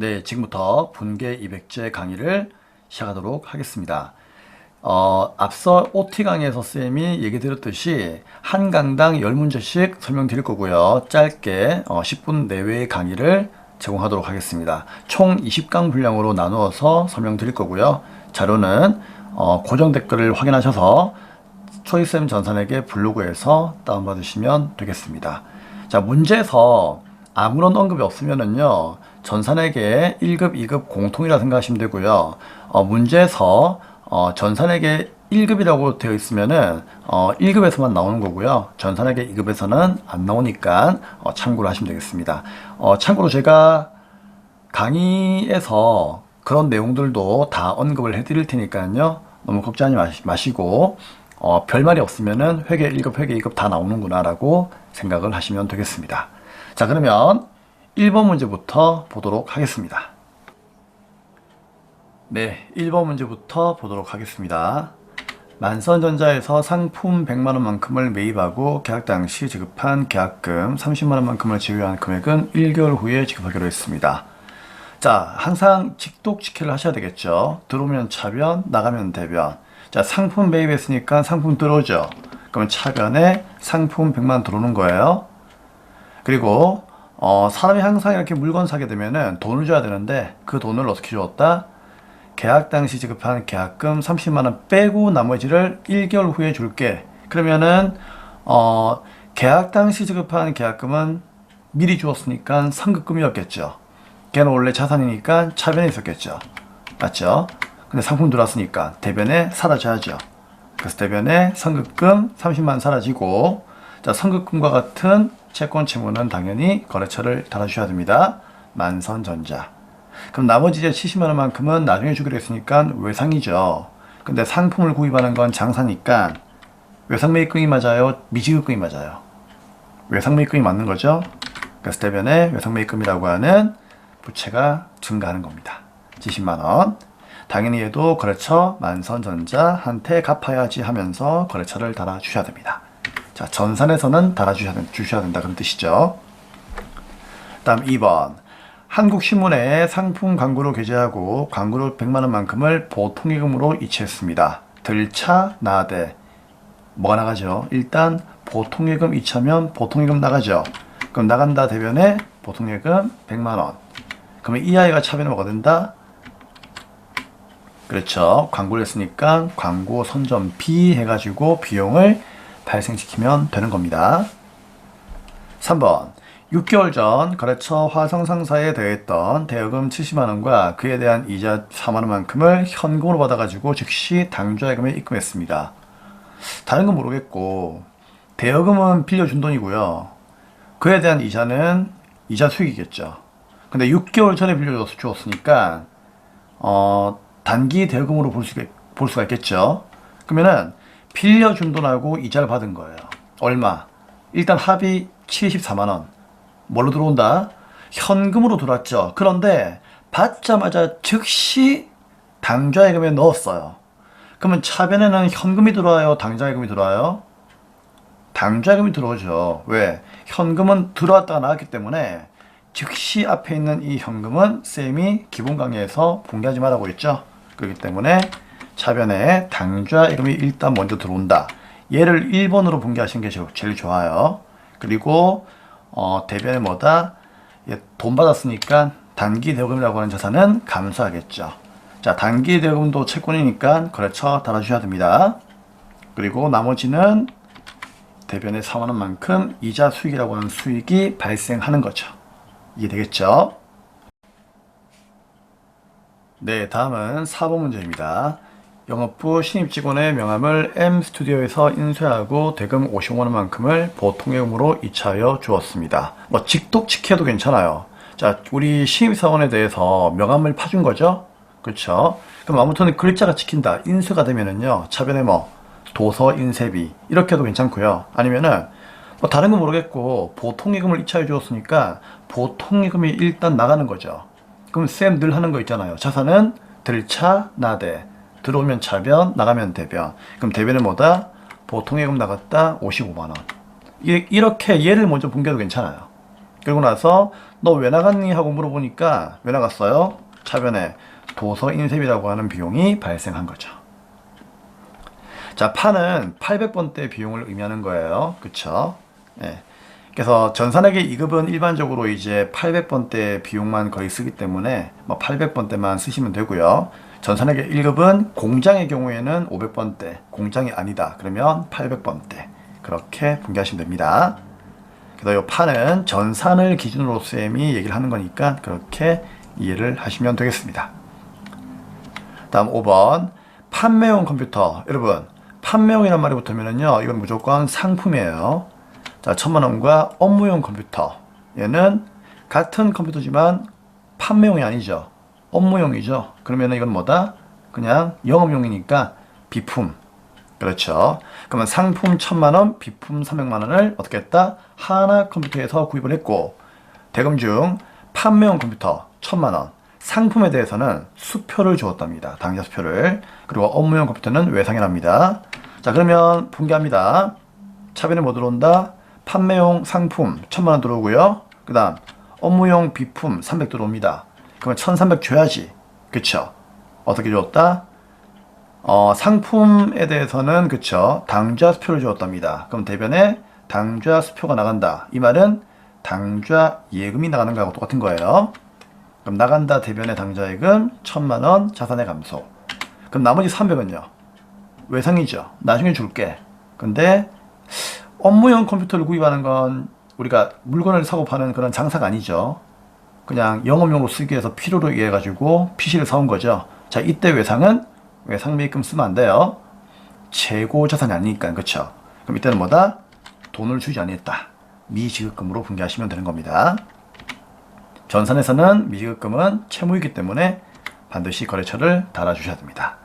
네, 지금부터 분계 200제 강의를 시작하도록 하겠습니다. 어, 앞서 OT 강의에서 쌤이 얘기 드렸듯이 한 강당 10문제씩 설명드릴 거고요. 짧게 어, 10분 내외의 강의를 제공하도록 하겠습니다. 총 20강 분량으로 나누어서 설명드릴 거고요. 자료는 어, 고정 댓글을 확인하셔서 초이쌤 전산에게 블로그에서 다운받으시면 되겠습니다. 자, 문제에서 아무런 언급이 없으면은요, 전산에게 1급, 2급 공통이라 생각하시면 되고요. 어, 문제에서 어, 전산에게 1급이라고 되어 있으면은 어, 1급에서만 나오는 거고요. 전산에게 2급에서는 안 나오니까 어, 참고를 하시면 되겠습니다. 어, 참고로 제가 강의에서 그런 내용들도 다 언급을 해드릴 테니까요. 너무 걱정하지 마시- 마시고 어, 별말이 없으면은 회계 1급, 회계 2급 다 나오는구나라고 생각을 하시면 되겠습니다. 자, 그러면 1번 문제부터 보도록 하겠습니다. 네, 1번 문제부터 보도록 하겠습니다. 만선전자에서 상품 100만원만큼을 매입하고 계약 당시 지급한 계약금 30만원만큼을 지급한 금액은 1개월 후에 지급하기로 했습니다. 자, 항상 직독직해를 하셔야 되겠죠. 들어오면 차변, 나가면 대변. 자, 상품 매입했으니까 상품 들어오죠. 그러면 차변에 상품 100만 들어오는 거예요. 그리고 어, 사람이 항상 이렇게 물건 사게 되면은 돈을 줘야 되는데 그 돈을 어떻게 주었다? 계약 당시 지급한 계약금 30만 원 빼고 나머지를 1개월 후에 줄게. 그러면은 어, 계약 당시 지급한 계약금은 미리 주었으니까 상급금이었겠죠. 걔는 원래 자산이니까 차변에 있었겠죠. 맞죠? 근데 상품 들어왔으니까 대변에 사라져야죠. 그래서 대변에 상급금 30만 사라지고 자 상급금과 같은 채권 채무는 당연히 거래처를 달아주셔야 됩니다. 만선전자. 그럼 나머지 이제 70만 원만큼은 나중에 주기로 했으니까 외상이죠. 근데 상품을 구입하는 건 장사니까 외상 매입금이 맞아요? 미지급금이 맞아요? 외상 매입금이 맞는 거죠. 그래서 대변에 외상 매입금이라고 하는 부채가 증가하는 겁니다. 70만 원. 당연히 얘도 거래처 만선전자한테 갚아야지 하면서 거래처를 달아주셔야 됩니다. 자, 전산에서는 달아주셔야 된- 주셔야 된다 그런 뜻이죠. 다음 2번. 한국신문에 상품 광고로 게재하고 광고료 100만 원만큼을 보통예금으로 이체했습니다. 들차 나대 뭐가 나가죠? 일단 보통예금 이체하면 보통예금 나가죠. 그럼 나간다 대변에 보통예금 100만 원. 그러면 이 아이가 차변에 뭐가 된다? 그렇죠. 광고를 했으니까 광고 선점비 해가지고 비용을 발생시키면 되는 겁니다. 3번. 6개월 전 거래처 화성 상사에 대했던 대여금 70만원과 그에 대한 이자 4만원만큼을 현금으로 받아가지고 즉시 당좌예금에 입금했습니다. 다른 건 모르겠고, 대여금은 빌려준 돈이고요. 그에 대한 이자는 이자 수익이겠죠. 근데 6개월 전에 빌려주었으니까, 어, 단기 대여금으로 볼 수가, 볼 수가 있겠죠. 그러면은 빌려준 돈하고 이자를 받은 거예요. 얼마? 일단 합의 74만원. 뭘로 들어온다? 현금으로 들어왔죠. 그런데 받자마자 즉시 당좌예금에 넣었어요. 그러면 차변에는 현금이 들어와요? 당좌예금이 들어와요? 당좌예금이 들어오죠. 왜? 현금은 들어왔다가 나왔기 때문에 즉시 앞에 있는 이 현금은 쌤이 기본 강의에서 공개하지 말라고 했죠. 그렇기 때문에 차변에 당좌예금이 일단 먼저 들어온다. 얘를 1번으로 분개하시는 게 제일- 좋아요. 그리고 어, 대변에 뭐다? 얘돈 받았으니까 단기 대여금이라고 하는 자산은 감소하겠죠. 자, 단기 대여금도 채권이니까 거래처 달아주셔야 됩니다. 그리고 나머지는 대변에 4만 원만큼 이자 수익이라고 하는 수익이 발생하는 거죠. 이해되겠죠? 네, 다음은 4번 문제입니다. 영업부 신입 직원의 명함을 M 스튜디오에서 인쇄하고 대금 50만 원만큼을 보통예금으로 이차하여 주었습니다. 뭐 직독직해도 괜찮아요. 자, 우리 신입 사원에 대해서 명함을 파준 거죠? 그렇죠? 그럼 아무튼 글자가 찍힌다. 인쇄가 되면은요. 차변에 뭐 도서 인쇄비 이렇게 해도 괜찮고요. 아니면은 뭐 다른 건 모르겠고 보통예금을 이차해 주었으니까 보통예금이 일단 나가는 거죠. 그럼 쌤 늘 하는 거 있잖아요. 자산은 들차 나대 들어오면 차변 나가면 대변. 그럼 대변은 뭐다? 보통 예금 나갔다 55만 원. 이- 이렇게 얘를 먼저 분개도 괜찮아요. 그리고 나서 너 왜 나갔니 하고 물어보니까 왜 나갔어요? 차변에 도서 인쇄비라고 하는 비용이 발생한 거죠. 자, 파는 800번대 비용을 의미하는 거예요. 그쵸? 예. 그래서 전산에게 2급은 일반적으로 이제 800번대 비용만 거의 쓰기 때문에 뭐 800번대만 쓰시면 되고요. 전산에게 1급은 공장의 경우에는 500번대, 공장이 아니다. 그러면 800번대. 그렇게 분개하시면 됩니다. 그래서 이 판은 전산을 기준으로 쌤이 얘기를 하는 거니까 그렇게 이해를 하시면 되겠습니다. 다음 5번 판매용 컴퓨터 여러분 판매용이란 말이 붙으면은요 이건 무조건 상품이에요 자 천만 원과 업무용 컴퓨터 얘는 같은 컴퓨터지만 판매용이 아니죠 업무용이죠 그러면은 이건 뭐다 그냥 영업용이니까 비품 그렇죠 그러면 상품 천만 원 비품 300만 원을 어떻게 했다 하나 컴퓨터에서 구입을 했고 대금 중 판매용 컴퓨터 천만 원 상품에 대해서는 수표를 주었답니다. 당좌 수표를. 그리고 업무용 컴퓨터는 외상이랍니다. 자, 그러면 분개합니다. 차변에 뭐 들어온다? 판매용 상품 1000만원 들어오고요. 그 다음, 업무용 비품 300 들어옵니다. 그러면 1300 줘야지. 그쵸? 어떻게 주었다? 어, 상품에 대해서는, 그쵸? 당좌 수표를 주었답니다. 그럼 대변에 당좌 수표가 나간다. 이 말은 당좌 예금이 나가는 거하고 똑같은 거예요. 그럼 나간다 대변의 당좌액은 천만 원 자산의 감소. 그럼 나머지 300원요. 외상이죠. 나중에 줄게. 근데 업무용 컴퓨터를 구입하는 건 우리가 물건을 사고 파는 그런 장사가 아니죠. 그냥 영업용으로 쓰기 위해서 필요로 의해 가지고 PC를 사온 거죠. 자, 이때 외상은 외상 매입금 쓰면 안 돼요. 재고 자산이 아니니까 그렇죠. 그럼 이때는 뭐다? 돈을 주지 않았다. 미지급금으로 분개하시면 되는 겁니다. 전산에서는 미지급금은 채무이기 때문에 반드시 거래처를 달아주셔야 됩니다.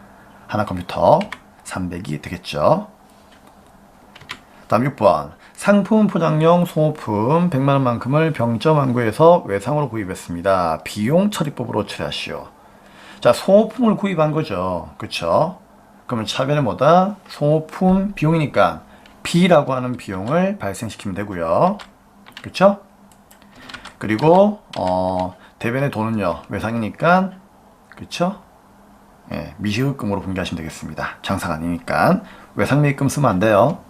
하나 컴퓨터 300이 되겠죠. 다음 6번 상품 포장용 소모품 100만원만큼을 병점 완구에서 외상으로 구입했습니다. 비용 처리법으로 처리하시오. 자 소모품을 구입한 거죠. 그쵸? 그러면 차변에 뭐다? 소모품 비용이니까 B라고 하는 비용을 발생시키면 되고요. 그쵸? 그리고 어, 대변의 돈은요 외상이니까 그쵸? 예, 미시급금으로 분개하시면 되겠습니다. 장사가 아니니까 외상매입금 쓰면 안 돼요.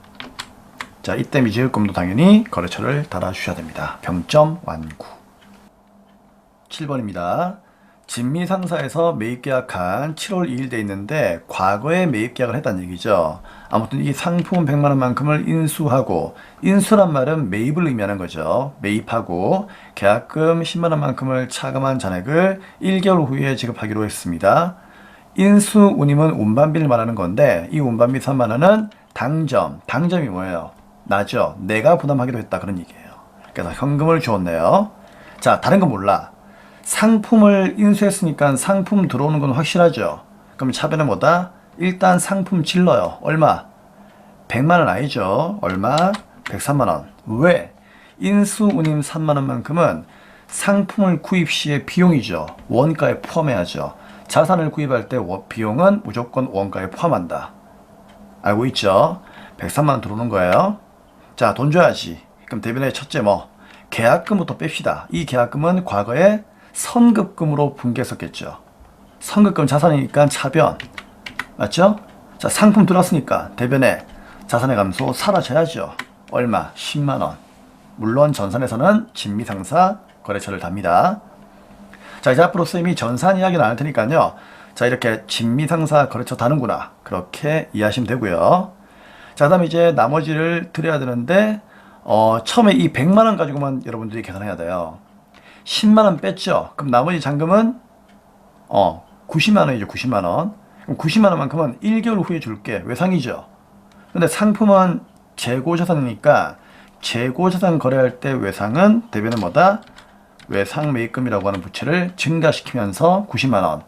자 이때 미지급금도 당연히 거래처를 달아주셔야 됩니다. 병점 완구 7번입니다. 진미 상사에서 매입 계약한 7월 2일 돼 있는데 과거에 매입 계약을 했다는 얘기죠. 아무튼 이 상품 100만 원만큼을 인수하고 인수란 말은 매입을 의미하는 거죠. 매입하고 계약금 10만 원만큼을 차감한 잔액을 1개월 후에 지급하기로 했습니다. 인수 운임은 운반비를 말하는 건데 이 운반비 3만 원은 당점. 당점이 뭐예요? 나죠. 내가 부담하기로 했다 그런 얘기예요. 그래서 현금을 주었네요. 자, 다른 건 몰라. 상품을 인수했으니까 상품 들어오는 건 확실하죠. 그럼 차변은 뭐다? 일단 상품 질러요. 얼마? 100만 원 아니죠. 얼마? 103만 원. 왜? 인수 운임 3만 원만큼은 상품을 구입 시의 비용이죠. 원가에 포함해야죠. 자산을 구입할 때 비용은 무조건 원가에 포함한다. 알고 있죠? 103만 원 들어오는 거예요. 자, 돈 줘야지. 그럼 대변의 첫째 뭐 계약금부터 뺍시다. 이 계약금은 과거에 선급금으로 분개했었겠죠. 선급금 자산이니까 차변. 맞죠? 자, 상품 들어왔으니까 대변에 자산의 감소 사라져야죠. 얼마? 10만원. 물론 전산에서는 진미상사 거래처를 답니다. 자, 이제 앞으로 쌤이 전산 이야기는 안 할 테니까요. 자, 이렇게 진미상사 거래처 다는구나. 그렇게 이해하시면 되고요. 자, 그 다음에 이제 나머지를 드려야 되는데, 어, 처음에 이 100만원 가지고만 여러분들이 계산해야 돼요. 10만 원 뺐죠. 그럼 나머지 잔금은 어 90만 원이죠. 90만 원. 그럼 90만 원만큼은 1개월 후에 줄게. 외상이죠. 근데 상품은 재고 자산이니까 재고 자산 거래할 때 외상은 대변은 뭐다? 외상 매입금이라고 하는 부채를 증가시키면서 90만 원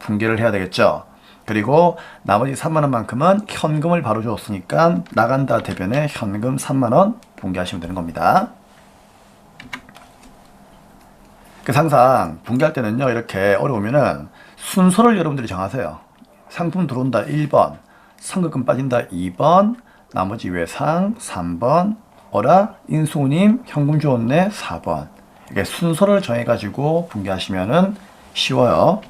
분개를 해야 되겠죠. 그리고 나머지 3만 원만큼은 현금을 바로 줬으니까 나간다 대변에 현금 3만 원 분개하시면 되는 겁니다. 그래서 항상 분개할 때는요, 이렇게 어려우면은 순서를 여러분들이 정하세요. 상품 들어온다 1번, 선급금 빠진다 2번, 나머지 외상 3번, 어라, 인수님, 현금 주었네 4번. 이게 순서를 정해가지고 분개하시면은 쉬워요.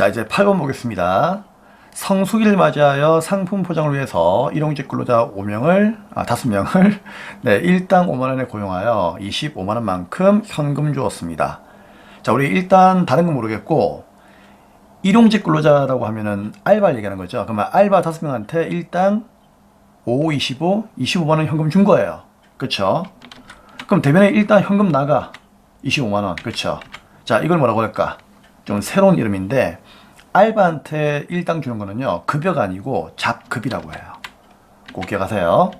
자, 이제 8번 보겠습니다. 성수기를 맞이하여 상품 포장을 위해서 일용직 근로자 5명을, 아, 5명을, 네, 일당 5만 원에 고용하여 25만 원만큼 현금 주었습니다. 자, 우리 일단 다른 건 모르겠고, 일용직 근로자라고 하면은 알바를 얘기하는 거죠. 그러면 알바 5명한테 일당 5, 25, 25만 원 현금 준 거예요. 그쵸? 그럼 대변에 일단 현금 나가. 25만 원. 그쵸? 자, 이걸 뭐라고 할까? 좀 새로운 이름인데, 알바한테 일당 주는 거는요, 급여가 아니고 잡급이라고 해요. 꼭 기억하세요.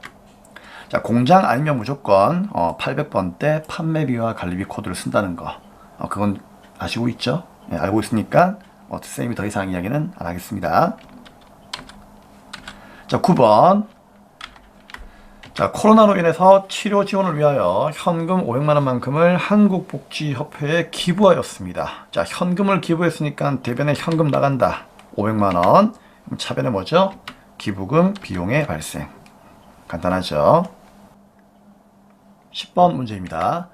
자, 공장 아니면 무조건 어, 800번대 판매비와 관리비 코드를 쓴다는 거. 어, 그건 아시고 있죠? 예, 알고 있으니까 어, 쌤이 더 이상 이야기는 안 하겠습니다. 자, 9번. 자, 코로나로 인해서 치료 지원을 위하여 현금 500만 원만큼을 한국복지협회에 기부하였습니다. 자, 현금을 기부했으니까 대변에 현금 나간다. 500만 원. 그럼 차변에 뭐죠? 기부금 비용의 발생. 간단하죠? 10번 문제입니다.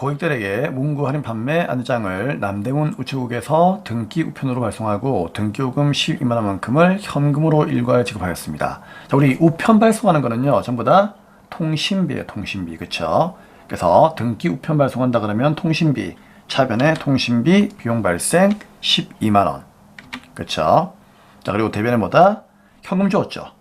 고객들에게 문구 할인 판매 안내장을 남대문 우체국에서 등기 우편으로 발송하고 등기요금 12만 원만큼을 현금으로 일괄 지급하였습니다. 자, 우리 우편 발송하는 거는요, 전부 다 통신비예요, 통신비. 그쵸? 그래서 등기 우편 발송한다 그러면 통신비, 차변에 통신비 비용 발생 12만 원. 그쵸? 자, 그리고 대변에 뭐다? 현금 줬죠.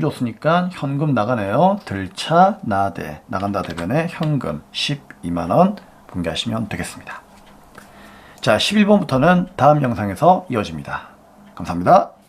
줬으니까 현금 나가네요. 들차 나대 나간다 대변에 현금 12만 원 분개하시면 되겠습니다. 자, 11번부터는 다음 영상에서 이어집니다. 감사합니다.